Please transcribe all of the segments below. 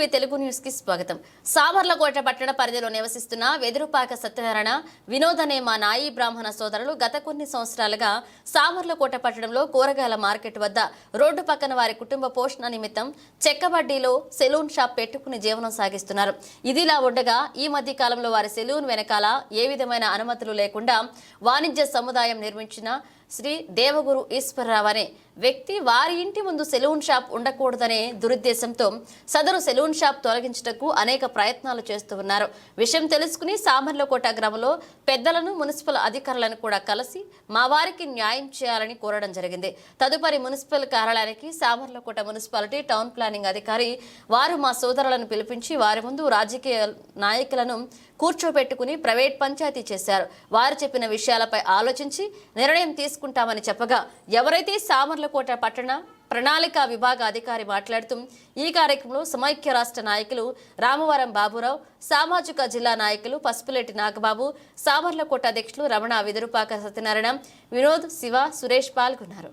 న్యూస్కి స్వాగతం. సామర్లకోట పట్టణ పరిధిలో నివసిస్తున్న వెదురుపాక సత్యనారాయణ వినోద్ అనే మా నాయి బ్రాహ్మణ సోదరులు గత కొన్ని సంవత్సరాలుగా సామర్లకోట పట్టణంలో కూరగాయల మార్కెట్ వద్ద రోడ్డు పక్కన వారి కుటుంబ పోషణ నిమిత్తం చెక్కబడ్డీలో సెలూన్ షాప్ పెట్టుకుని జీవనం సాగిస్తున్నారు. ఇదిలా ఉండగా ఈ మధ్య కాలంలో వారి సెలూన్ వెనకాల ఏ విధమైన అనుమతులు లేకుండా వాణిజ్య సముదాయం నిర్మించిన శ్రీ దేవగురు ఈశ్వరరావు అనే వ్యక్తి వారి ఇంటి ముందు సెలూన్ షాప్ ఉండకూడదనే దురుద్దేశంతో సదరు సెలూన్ షాప్ తొలగించుటకు అనేక ప్రయత్నాలు చేస్తూ ఉన్నారు. విషయం తెలుసుకుని సామర్లకోట గ్రామంలో పెద్దలను మున్సిపల్ అధికారులను కూడా కలిసి మా వారికి న్యాయం చేయాలని కోరడం జరిగింది. తదుపరి మున్సిపల్ కార్యాలయానికి సామర్లకోట మున్సిపాలిటీ టౌన్ ప్లానింగ్ అధికారి వారు మా సోదరులను పిలిపించి వారి ముందు రాజకీయ నాయకులను కూర్చోబెట్టుకుని ప్రైవేట్ పంచాయతీ చేశారు. వారు చెప్పిన విషయాలపై ఆలోచించి నిర్ణయం తీసుకుంటామని చెప్పగా ఎవరైతే సామర్లకోట పట్టణ ప్రణాళిక విభాగ అధికారి మాట్లాడుతూ ఈ కార్యక్రమంలో సమైక్య రాష్ట్ర నాయకులు రామవరం బాబురావు సామాజిక జిల్లా నాయకులు పసుపులేటి నాగబాబు సామర్లకోట అధ్యక్షులు రమణ విదురుపాక సత్యనారాయణ వినోద్ శివ సురేష్ పాల్గొన్నారు.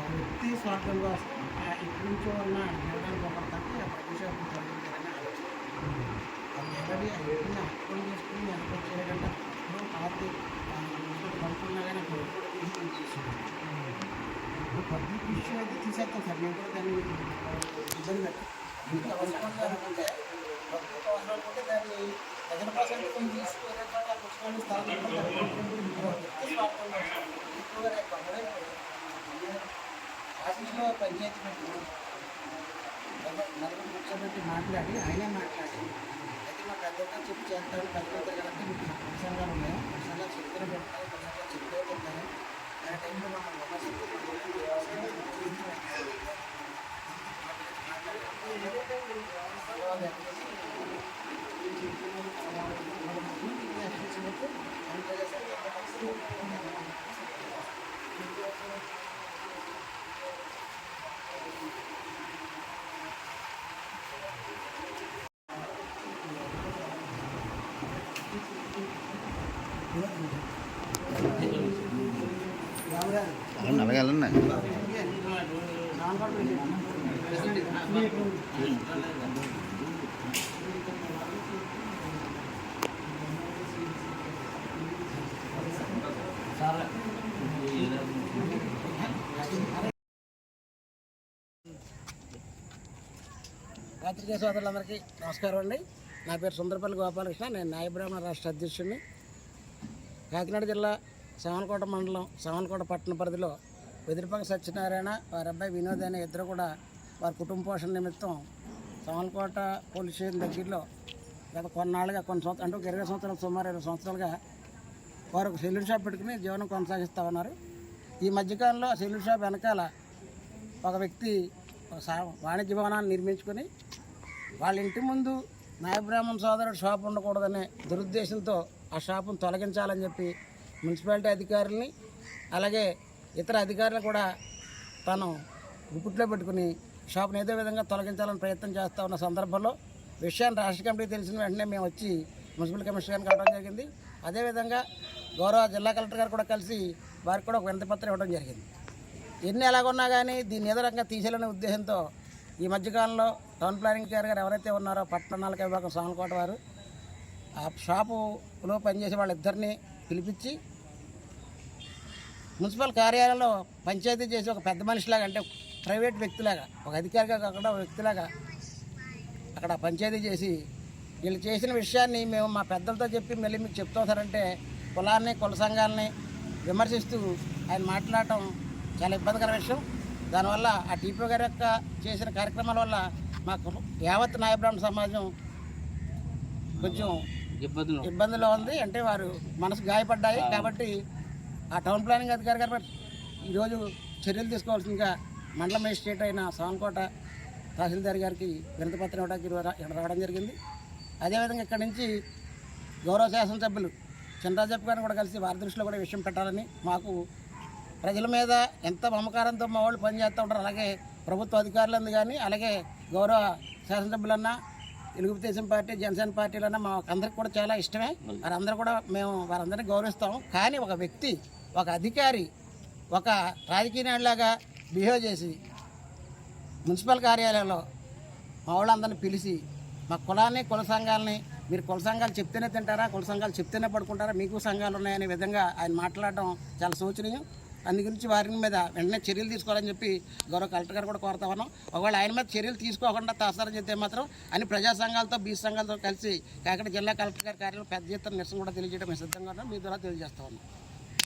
ఆ వ్యక్తి ఇప్పటి నుంచో ఉన్న జ్ఞానానికి అది ఆల్రెడీ అర్థం చేసుకుని వెనక చేయకుండా ఇప్పుడు పార్టీ పడుతున్నా కానీ ఇప్పుడు కూడా ఇప్పుడు పబ్లిక్ ఇష్యూ అయితే తీసేస్తాం సార్ నేను కూడా దాన్ని ఇబ్బంది పెట్టాను అవసరం అనుకుంటే అవసరం అనుకుంటే దాన్ని కొన్ని తీసి వేరే ఎక్కువగా రేపు ఆఫీస్లో పంచాయతీ నలుగురు కూర్చోబెట్టి మాట్లాడి ఆయనే మాట్లాడి అయితే మా పెద్దగా చెప్పి చేస్తాను పెద్దగా కనుక మీకు సంఘాలు ఉన్నాయి సంఘాలు అవును అలాగే వెళ్ళండి సోదరులందరికీ నమస్కారం అండి. నా పేరు సుందరపల్లి గోపాలకృష్ణ. నేను న్యాయబ్రాహ్మణ రాష్ట్ర అధ్యక్షుడిని. కాకినాడ జిల్లా శవన్కోట మండలం శవన్కోట పట్టణ పరిధిలో వెదిరిపక్క సత్యనారాయణ వారి అబ్బాయి వినోద్ అనే ఇద్దరు కూడా వారి కుటుంబ పోషణ నిమిత్తం శవన్కోట పోలీస్ స్టేషన్ దగ్గరలో గత కొన్నాళ్ళుగా కొన్ని సంవత్సరాలు అంటే ఒక ఇరవై సంవత్సరాలు సుమారు ఇరవై సంవత్సరాలుగా వారు ఒక సెల్యూన్ షాప్ పెట్టుకుని జీవనం కొనసాగిస్తూ ఉన్నారు. ఈ మధ్యకాలంలో సెల్యూన్ షాప్ వెనకాల ఒక వ్యక్తి సా- వాణిజ్య భవనాన్ని నిర్మించుకొని వాళ్ళ ఇంటి ముందు నాయబ్రాహ్మణ్ సోదరుడు షాప్ ఉండకూడదనే దురుద్దేశంతో ఆ షాపును తొలగించాలని చెప్పి మున్సిపాలిటీ అధికారుల్ని అలాగే ఇతర అధికారులు కూడా తను గుప్పిట్లో పెట్టుకుని షాప్ను ఏదో విధంగా తొలగించాలని ప్రయత్నం చేస్తూ ఉన్న సందర్భంలో విషయాన్ని రాష్ట్ర కమిటీ తెలిసిన వెంటనే మేము వచ్చి మున్సిపల్ కమిషనర్ గారిని కలవడం జరిగింది. అదేవిధంగా గౌరవ జిల్లా కలెక్టర్ గారు కూడా కలిసి వారికి కూడా ఒక వినతిపత్రం ఇవ్వడం జరిగింది. ఎన్ని ఎలాగున్నా కానీ దీన్ని ఏదో రకంగా తీసేయాలనే ఉద్దేశంతో ఈ మధ్యకాలంలో టౌన్ ప్లానింగ్ చైర్ గారు ఎవరైతే ఉన్నారో పట్టణాలకు విభాగం సామలకోట వారు ఆ షాపులో పనిచేసే వాళ్ళిద్దరినీ పిలిపించి మున్సిపల్ కార్యాలయంలో పంచాయతీ చేసి ఒక పెద్ద మనిషిలాగా అంటే ప్రైవేట్ వ్యక్తిలాగా ఒక అధికారిగా కాకుండా ఒక వ్యక్తిలాగా అక్కడ పంచాయతీ చేసి వీళ్ళు చేసిన విషయాన్ని మేము మా పెద్దలతో చెప్పి మళ్ళీ మీకు చెప్తారంటే కులాన్ని కుల సంఘాలని విమర్శిస్తూ ఆయన మాట్లాడటం చాలా ఇబ్బందికర విషయం. దానివల్ల ఆ టీపీ గారి యొక్క చేసిన కార్యక్రమాల వల్ల మాకు యావత్ నాయబ్రాహ్మణ సమాజం కొంచెం ఇబ్బందులు. ఇబ్బందిలో ఉంది. అంటే వారు మనసు గాయపడ్డాయి. కాబట్టి ఆ టౌన్ ప్లానింగ్ అధికారి గారు ఈరోజు చర్యలు తీసుకోవాల్సిందిగా మండల మేజిస్ట్రేట్ అయిన సాన్కోట తహసీల్దార్ గారికి వినతి పత్రం ఇవ్వడానికి ఇక్కడ రావడం జరిగింది. అదేవిధంగా ఇక్కడి నుంచి గౌరవ శాసనసభ్యులు చంద్రరాజప్ప గారిని కూడా కలిసి వారి దృష్టిలో కూడా విషయం పెట్టాలని మాకు ప్రజల మీద ఎంత మమకారంతో మా వాళ్ళు పనిచేస్తూ ఉంటారు అలాగే ప్రభుత్వ అధికారులందు కానీ అలాగే గౌరవ శాసనసభ్యులన్నా తెలుగుదేశం పార్టీ జనసేన పార్టీలన్నా మాకు అందరికి కూడా చాలా ఇష్టమే. వారందరూ కూడా మేము వారందరినీ గౌరవిస్తాం. కానీ ఒక వ్యక్తి ఒక అధికారి ఒక రాజకీయ నాయకులాగా బిహేవ్ చేసి మున్సిపల్ కార్యాలయంలో మా వాళ్ళందరినీ పిలిచి మా కులాన్ని కుల సంఘాలని మీరు కుల సంఘాలు చెప్తేనే తింటారా కుల సంఘాలు చెప్తేనే పడుకుంటారా మీకు సంఘాలు ఉన్నాయనే విధంగా ఆయన మాట్లాడడం చాలా శోచనీయం. అందు గురించి వారి మీద వెంటనే చర్యలు తీసుకోవాలని చెప్పి గౌరవ కలెక్టర్ గారు కూడా కోరుతా ఉన్నాం. ఒకవేళ ఆయన మీద చర్యలు తీసుకోకుండా తాసారం చెప్తే మాత్రం అన్ని ప్రజా సంఘాలతో బీ సంఘాలతో కలిసి కాకినాడ జిల్లా కలెక్టర్ గారి కార్యాలయం పెద్ద ఎత్తున నిరసన కూడా తెలియజేయడం మేము సిద్ధంగా ఉన్నాం. మీ ద్వారా తెలియజేస్తా ఉన్నాం.